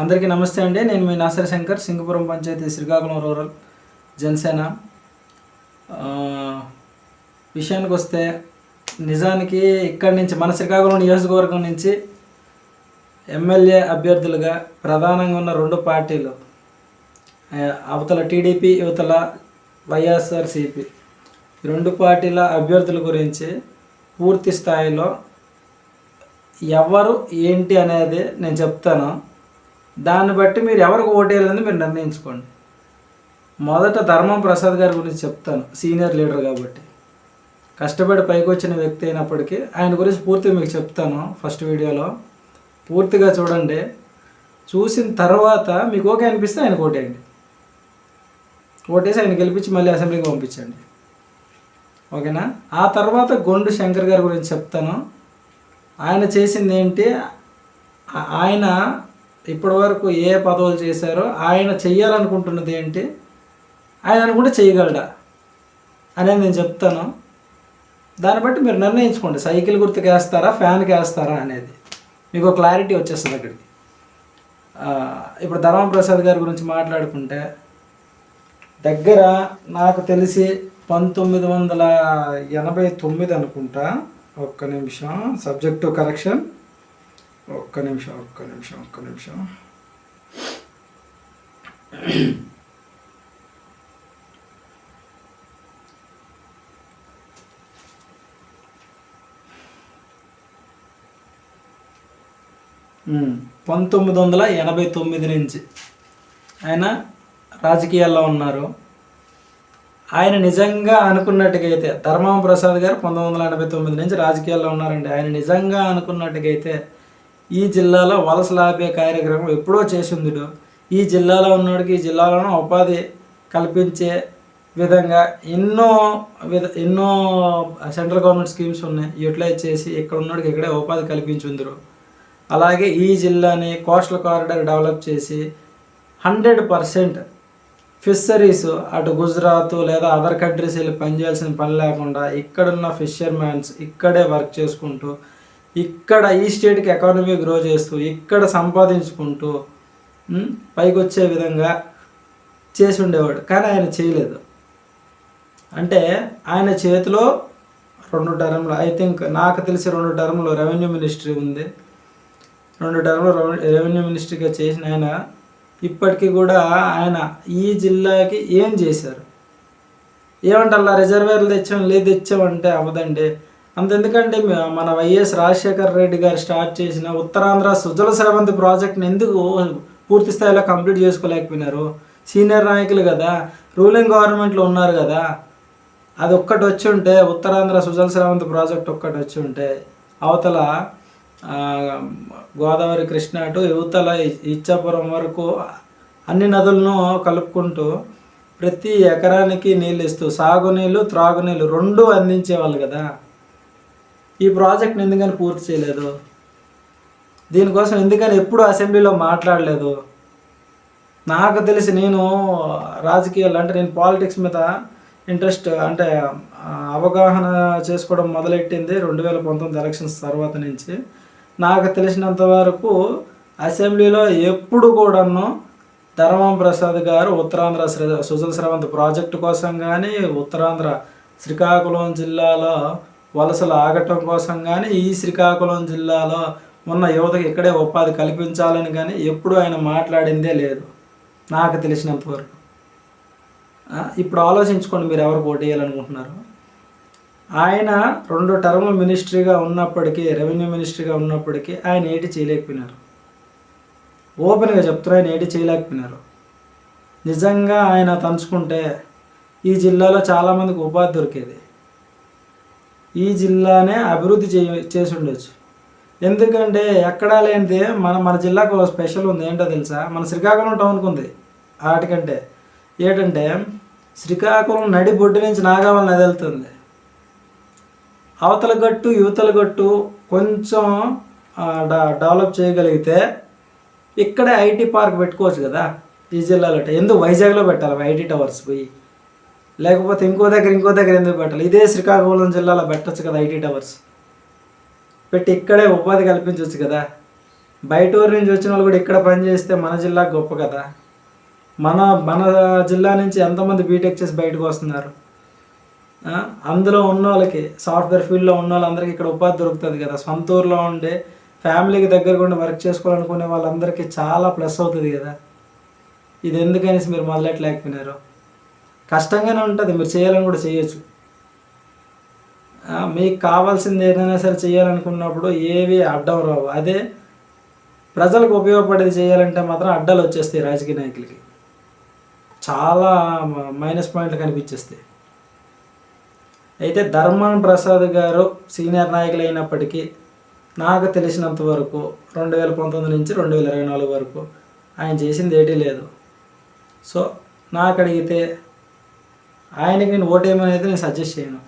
అందరికీ నమస్తే అండి. నేను మీ నాసరి శంకర్ సింగపురం పంచాయతీ శ్రీకాకుళం రూరల్ జనసేన. విషయానికి వస్తే నిజానికి ఇక్కడి నుంచి మన శ్రీకాకుళం నియోజకవర్గం నుంచి ఎమ్మెల్యే అభ్యర్థులుగా ప్రధానంగా ఉన్న రెండు పార్టీలు అవతల టీడీపీ యువతల వైఎస్ఆర్సిపి. రెండు పార్టీల అభ్యర్థుల గురించి పూర్తి స్థాయిలో ఎవరు ఏంటి అనేది నేను చెప్తాను. దాన్ని బట్టి మీరు ఎవరికి ఓటేయాలని మీరు నిర్ణయించుకోండి. మొదట ధర్మం ప్రసాద్ గారి గురించి చెప్తాను సీనియర్ లీడర్ కాబట్టి. కష్టపడి పైకి వచ్చిన వ్యక్తి అయినప్పటికీ ఆయన గురించి పూర్తిగా మీకు చెప్తాను ఫస్ట్ వీడియోలో. పూర్తిగా చూడండి. చూసిన తర్వాత మీకు ఓకే అనిపిస్తే ఆయన ఓటేయండి. ఓటేసి ఆయన గెలిపించి మళ్ళీ అసెంబ్లీకి పంపించండి. ఓకేనా? ఆ తర్వాత గొండు శంకర్ గారి గురించి చెప్తాను. ఆయన చేసింది ఏంటి? ఆయన ఇప్పటి వరకు ఏ పదవులు చేశారో ఆయన చెయ్యాలనుకుంటున్నది ఏంటి? ఆయన అనుకుంటే చేయగలడా అనేది నేను చెప్తాను. దాన్ని బట్టి మీరు నిర్ణయించుకోండి. సైకిల్ గుర్తుకు వేస్తారా ఫ్యాన్కి వేస్తారా అనేది. మీకు క్లారిటీ వచ్చేస్తుంది అక్కడికి. ఇప్పుడు ధర్మప్రసాద్ గారి గురించి మాట్లాడుకుంటే దగ్గర నాకు తెలిసి పంతొమ్మిది వందల ఎనభై తొమ్మిది అనుకుంటా ఒక్క నిమిషం సబ్జెక్టు కరెక్షన్. ఒక్క నిమిషం ఒక్క నిమిషం ఒక్క నిమిషం. పంతొమ్మిది వందల ఎనభై తొమ్మిది నుంచి ఆయన రాజకీయాల్లో ఉన్నారు. ఆయన నిజంగా అనుకున్నట్టుగైతే ధర్మం ప్రసాద్ గారు పంతొమ్మిది వందల ఎనభై తొమ్మిది నుంచి రాజకీయాల్లో ఉన్నారండి. ఆయన నిజంగా అనుకున్నట్టుగైతే ఈ జిల్లాలో వలస ఆపే కార్యక్రమం ఎప్పుడో చేసిందిడు. ఈ జిల్లాలో ఉన్నోడికి ఈ జిల్లాలోనూ ఉపాధి కల్పించే విధంగా ఎన్నో విధ ఎన్నో సెంట్రల్ గవర్నమెంట్ స్కీమ్స్ ఉన్నాయి. యూటిలైజ్ చేసి ఇక్కడ ఉన్నోడికి ఇక్కడే ఉపాధి కల్పించుందరు. అలాగే ఈ జిల్లాని కోస్టల్ కారిడార్ డెవలప్ చేసి హండ్రెడ్ పర్సెంట్ ఫిషరీస్ అటు గుజరాత్ లేదా అదర్ కంట్రీస్ వెళ్ళి పనిచేయాల్సిన పని లేకుండా ఇక్కడున్న ఫిషర్మ్యాన్స్ ఇక్కడే వర్క్ చేసుకుంటూ ఇక్కడ ఈ స్టేట్కి ఎకానమీ గ్రో చేస్తూ ఇక్కడ సంపాదించుకుంటూ పైకి వచ్చే విధంగా చేసి ఉండేవాడు. కానీ ఆయన చేయలేదు. అంటే ఆయన చేతిలో రెండు టర్మ్లు ఐ థింక్ నాకు తెలిసి రెండు టర్మ్లు రెవెన్యూ మినిస్ట్రీ ఉంది. రెండు టర్మ్లు రెవెన్యూ మినిస్ట్రీగా చేసిన ఆయన ఇప్పటికీ కూడా ఆయన ఈ జిల్లాకి ఏం చేశారు? ఏమంటే అలా రిజర్వేర్లు తెచ్చాం లేదు తెచ్చామంటే అవ్వదండి. అంతెందుకంటే మన వైఎస్ రాజశేఖర రెడ్డి గారు స్టార్ట్ చేసిన ఉత్తరాంధ్ర సుజల సేవంతి ప్రాజెక్ట్ని ఎందుకు పూర్తి స్థాయిలో కంప్లీట్ చేసుకోలేకపోయినారు? సీనియర్ నాయకులు కదా రూలింగ్ గవర్నమెంట్లో ఉన్నారు కదా అది ఒక్కటి వచ్చి ఉంటే ఉత్తరాంధ్ర సుజల స్రవంతి ప్రాజెక్ట్ ఒక్కటి వచ్చి ఉంటే అవతల గోదావరి కృష్ణ అటు యువతల ఇచ్చాపురం వరకు అన్ని నదులను కలుపుకుంటూ ప్రతి ఎకరానికి నీళ్ళు ఇస్తూ సాగునీళ్ళు త్రాగునీళ్ళు రెండు అందించేవాళ్ళు కదా. ఈ ప్రాజెక్ట్ని ఎందుకని పూర్తి చేయలేదు? దీనికోసం ఎందుకని ఎప్పుడు అసెంబ్లీలో మాట్లాడలేదు? నాకు తెలిసి నేను రాజకీయాలు అంటే నేను పాలిటిక్స్ మీద ఇంట్రెస్ట్ అంటే అవగాహన చేసుకోవడం మొదలెట్టింది రెండు వేల పంతొమ్మిది ఎలక్షన్స్ తర్వాత నుంచి. నాకు తెలిసినంత వరకు అసెంబ్లీలో ఎప్పుడు కూడాను ధర్మం ప్రసాద్ గారు ఉత్తరాంధ్ర సుజల్ సుజల ప్రాజెక్టు కోసం కానీ ఉత్తరాంధ్ర శ్రీకాకుళం జిల్లాలో వలసలు ఆగటం కోసం కానీ ఈ శ్రీకాకుళం జిల్లాలో ఉన్న యువతకు ఇక్కడే ఉపాధి కల్పించాలని కానీ ఎప్పుడు ఆయన మాట్లాడిందే లేదు. నాకు తెలిసినంతవరకు ఇప్పుడు ఆలోచించుకోండి మీరు ఎవరు పోటీ చేయాలనుకుంటున్నారు. ఆయన రెండు టర్మ్ మినిస్ట్రీగా ఉన్నప్పటికీ రెవెన్యూ మినిస్ట్రీగా ఉన్నప్పటికీ ఆయన ఏటి చేయలేకపోయినారు. ఓపెన్గా చెప్తున్నారు ఆయన ఏటి చేయలేకపోయినారు. నిజంగా ఆయన తలుచుకుంటే ఈ జిల్లాలో చాలామందికి ఉపాధి దొరికేది. ఈ జిల్లానే అభివృద్ధి చే చేసి ఉండొచ్చు ఎందుకంటే ఎక్కడా లేనిది మన మన జిల్లాకు స్పెషల్ ఉంది. ఏంటో తెలుసా? మన శ్రీకాకుళం టౌన్కి ఉంది. వాటికంటే ఏంటంటే శ్రీకాకుళం నడి బొడ్డు నుంచి నాగావళి నది వెళ్తుంది. అవతల గట్టు యువతల గట్టు కొంచెం డ- డెవలప్ చేయగలిగితే ఇక్కడే ఐటీ పార్క్ పెట్టుకోవచ్చు కదా? ఈ జిల్లాలో. ఎందుకు? వైజాగ్లో పెట్టాలి. ఐటీ టవర్స్ పోయి. లేకపోతే ఇంకో దగ్గర ఇంకో దగ్గర ఎందుకు పెట్టాలి? ఇదే శ్రీకాకుళం జిల్లాలో పెట్టచ్చు కదా ఐటీ టవర్స్. పెట్టి ఇక్కడే ఉపాధి కల్పించవచ్చు కదా. బయట ఊరి నుంచి వచ్చిన వాళ్ళు కూడా ఇక్కడ పని చేస్తే మన జిల్లా గొప్ప కదా. మన మన జిల్లా నుంచి ఎంతమంది బీటెక్ చేసి బయటకు వస్తున్నారు? అందులో ఉన్న వాళ్ళకి సాఫ్ట్వేర్ ఫీల్డ్లో ఉన్న వాళ్ళందరికీ ఇక్కడ ఉపాధి దొరుకుతుంది కదా. సొంత ఊర్లో ఉండే ఫ్యామిలీకి దగ్గర ఉండి వర్క్ చేసుకోవాలనుకునే వాళ్ళందరికీ చాలా ప్లస్ అవుతుంది కదా. ఇది ఎందుకనేసి మీరు మొదలెట్టలేకపోయినారు? కష్టంగానే ఉంటుంది. మీరు చేయాలని కూడా చేయొచ్చు. మీకు కావాల్సింది ఏదైనా సరే చేయాలనుకున్నప్పుడు ఏవి అడ్డం రావు. అదే ప్రజలకు ఉపయోగపడేది చేయాలంటే మాత్రం అడ్డాలు వచ్చేస్తాయి రాజకీయ నాయకులకి. చాలా మైనస్ పాయింట్లు కనిపించేస్తాయి. అయితే ధర్మాన్ ప్రసాద్ గారు సీనియర్ నాయకులు అయినప్పటికీ నాకు తెలిసినంత వరకు రెండు వేల పంతొమ్మిది నుంచి రెండు వేల ఇరవై నాలుగు వరకు ఆయన చేసింది ఏటీ లేదు. సో నాకు అడిగితే ఆయనకి నేను ఓటేయమని అయితే నేను సజెస్ట్ చేయను.